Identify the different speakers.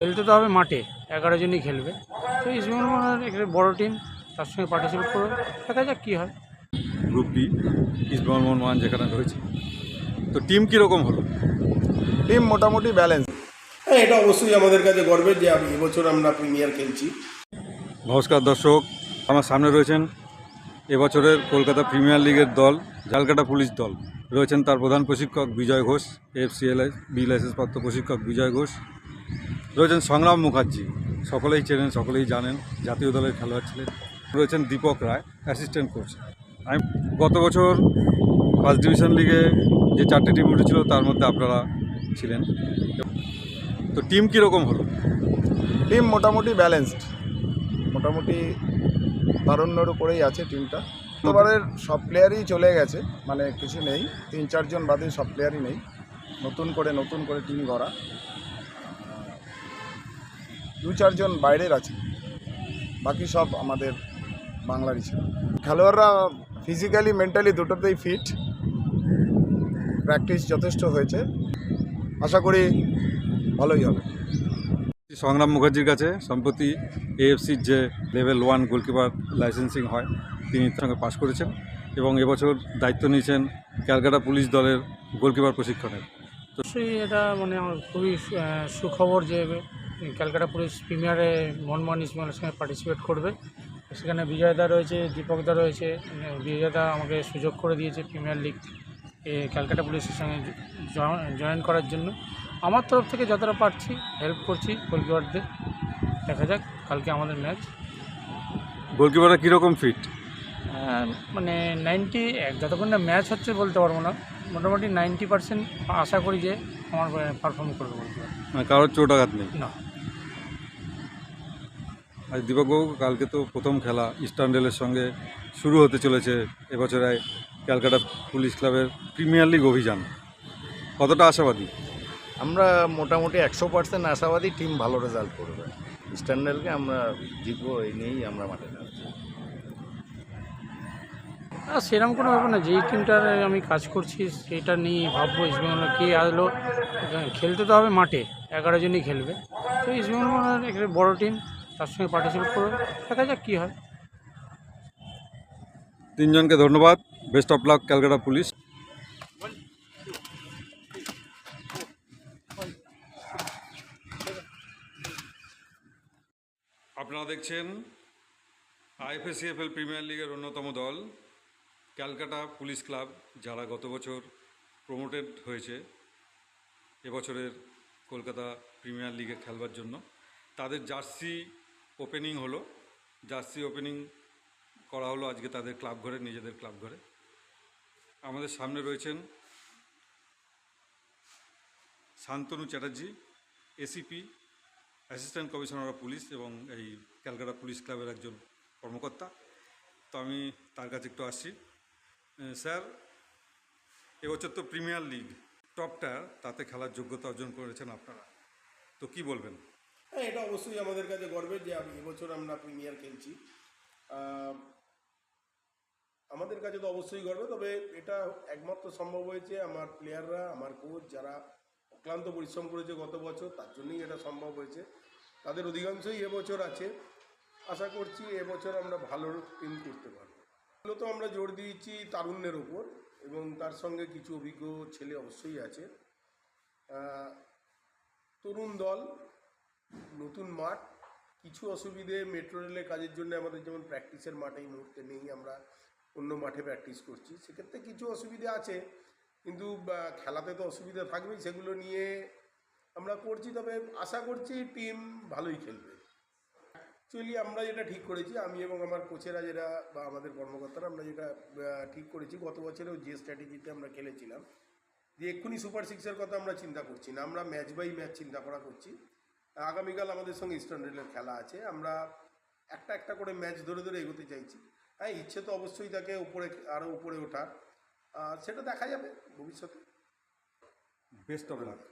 Speaker 1: খেলতে তো হবে মাঠে এগারো জনই খেলবে। তো ইস্টবেঙ্গল একটা বড় টিম তার সঙ্গে পার্টিসিপেট করবে। দেখা যাক কী হয়।
Speaker 2: গ্রুপ বি ইস্টবেঙ্গল মোহনবাগান যেখানে রয়েছে। তো টিম কীরকম হলো?
Speaker 3: টিম মোটামুটি ব্যালেন্স
Speaker 4: হ্যাঁ এটা অবশ্যই আমাদের কাছে গর্বের যে আমি এবছর আমরা প্রিমিয়ার খেলছি।
Speaker 2: নমস্কার দর্শক আমার সামনে রয়েছেন এবছরের কলকাতা প্রিমিয়ার লিগের দল ঝালকাটা পুলিশ দল। রয়েছেন তার প্রধান প্রশিক্ষক Bijoy Ghosh F C L FCLS B licence প্রাপ্ত প্রশিক্ষক বিজয় ঘোষ। রয়েছেন সংগ্রাম মুখার্জি। সকলেই চেনেন, সকলেই জানেন, জাতীয় দলের খেলোয়াড় ছিলেন। রয়েছেন দীপক রায় অ্যাসিস্ট্যান্ট কোচ আমি গত বছর ফার্স্ট ডিভিশন লিগে যে চারটে টিম উঠেছিল, তার মধ্যে আপনারা ছিলেন। তো টিম কীরকম হলো?
Speaker 3: টিম মোটামুটি ব্যালেন্সড মোটামুটি তারণ্যর উপরেই আছে টিমটা গতবারের সব প্লেয়ারই চলে গেছে মানে কিছু নেই। তিন, চারজন বাদে সব প্লেয়ারই নেই। নতুন করে নতুন করে টিম গড়া। দু চারজন বাইরের আছে। বাকি সব আমাদের বাংলারই ছিল। খেলোয়াড়রা ফিজিক্যালি মেন্টালি দুটোতেই ফিট প্র্যাকটিস যথেষ্ট হয়েছে। আশা করি ভালোই হবে।
Speaker 2: সংগ্রাম মুখার্জির কাছে সম্প্রতি এএফসির যে লেভেল ওয়ান গোলকিপার লাইসেন্সিং হয় তিনি তার সঙ্গে পাশ করেছেন এবং এবছর দায়িত্ব নিয়েছেন ক্যালকাটা পুলিশ দলের গোলকিপার প্রশিক্ষণের।
Speaker 1: অবশ্যই এটা মানে আমার খুবই সুখবর যে ক্যালকাটা পুলিশ প্রিমিয়ারে মনমোহন ইসমাইলের সঙ্গে পার্টিসিপেট করবে। সেখানে বিজয়দা রয়েছে দীপকদা রয়েছে বিজয়দা আমাকে সুযোগ করে দিয়েছে প্রিমিয়ার লিগ এ ক্যালকাটা পুলিশের সঙ্গে জয়েন করার জন্য। আমার তরফ থেকে যতটা পারছি হেল্প করছি গোলকিপারদের। দেখা যাক কালকে আমাদের ম্যাচ
Speaker 2: গোলকিপাররা কীরকম ফিট
Speaker 1: মানে নাইনটি যতক্ষণ না ম্যাচ হচ্ছে বলতে পারব না। মোটামুটি নাইনটি পার্সেন্ট আশা করি যে আমার পারফর্ম করবে
Speaker 2: মানে কারোর চোট আঘাত নেই?
Speaker 1: না।
Speaker 2: আর দীপকবাবু কালকে তো প্রথম খেলা ইস্টার্ন রেলের সঙ্গে শুরু হতে চলেছে এবছরে ক্যালকাটা পুলিশ ক্লাবের প্রিমিয়ার লিগ অভিযান। কতটা আশাবাদী?
Speaker 3: আমরা মোটামুটি একশো পার্সেন্ট আশাবাদী টিম ভালো রেজাল্ট করবে। স্ট্যান্ডার্ডকে আমরা জিতবো এই নিয়েই আমরা মাঠে নামছি।
Speaker 1: আর সেরকম কোনো ব্যাপার না যেই টিমটার আমি কাজ করছি সেটা নিয়ে ভাববো। ইস্টবেঙ্গল কে আসলো খেলতে তো হবে মাঠে এগারো জনই খেলবে। তো ইস্টবেঙ্গল একটা বড় টিম তার সঙ্গে পার্টিসিপেট করবে দেখা যাক কী হয়।
Speaker 2: তিনজনকে ধন্যবাদ। Best of luck Calcutta police আপনারা দেখছেন আইএফএসিএফএল প্রিমিয়ার লিগের অন্যতম দল, ক্যালকাটা পুলিশ ক্লাব, যারা গত বছর প্রমোটেড হয়েছে, এবছরের কলকাতা প্রিমিয়ার লিগে খেলবার জন্য। তাদের জার্সি ওপেনিং হলো, জার্সি ওপেনিং করা হলো আজকে তাদের ক্লাব ঘরে, নিজেদের ক্লাব ঘরে। আমাদের সামনে রয়েছেন Shantanu Chatterjee ACP assistant commissioner of police এবং এই ক্যালকাটা পুলিশ ক্লাবের একজন কর্মকর্তা। তো আমি তার কাছে একটু আসছি। স্যার এবছর তো প্রিমিয়ার লিগ টপটা তাতে খেলার যোগ্যতা অর্জন করেছেন আপনারা। তো কি বলবেন?
Speaker 4: হ্যাঁ এটা অবশ্যই আমাদের কাছে গর্বের যে আমি এবছর আমরা প্রিমিয়ার খেলছি। আমাদের কাছে তো অবশ্যই গর্ব তবে এটা একমাত্র সম্ভব হয়েছে আমার প্লেয়াররা আমার কোচ যারা অক্লান্ত পরিশ্রম করেছে গত বছর, তার জন্যই এটা সম্ভব হয়েছে। তাদের অধিকাংশই এবছর আছে। আশা করছি এবছর আমরা ভালো টিম করতে পারব। মূলত আমরা জোর দিয়েছি তারুণ্যের ওপর এবং তার সঙ্গে কিছু অভিজ্ঞ ছেলে অবশ্যই আছে। তরুণ দল নতুন মাঠ, কিছু অসুবিধে মেট্রো রেলের কাজের জন্য আমাদের যেমন প্র্যাকটিসের মাঠ এই মুহূর্তে নেই, আমরা অন্য মাঠে প্র্যাকটিস করছি। সেক্ষেত্রে কিছু অসুবিধে আছে, কিন্তু খেলাতে তো অসুবিধা থাকবেই, সেগুলো নিয়ে আমরা করছি, তবে আশা করছি টিম ভালোই খেলবে। অ্যাকচুয়ালি আমরা যেটা ঠিক করেছি, আমি এবং আমার কোচেরা যেটা, বা আমাদের কর্মকর্তারা আমরা যেটা ঠিক করেছি, গত বছরেও যে স্ট্র্যাটেজিতে আমরা খেলেছিলাম, যে এক্ষুনি সুপার সিক্সের কথা আমরা চিন্তা করছি না, আমরা ম্যাচ বাই ম্যাচ চিন্তা করা করছি। আগামীকাল আমাদের সঙ্গে ইস্টার্ন রেলের খেলা আছে। আমরা একটা একটা করে ম্যাচ ধরে ধরে এগোতে চাইছি। হ্যাঁ ইচ্ছে তো অবশ্যই তাকে উপরে আরও উপরে ওঠার। সেটা দেখা যাবে ভবিষ্যতে।
Speaker 2: Best of lakh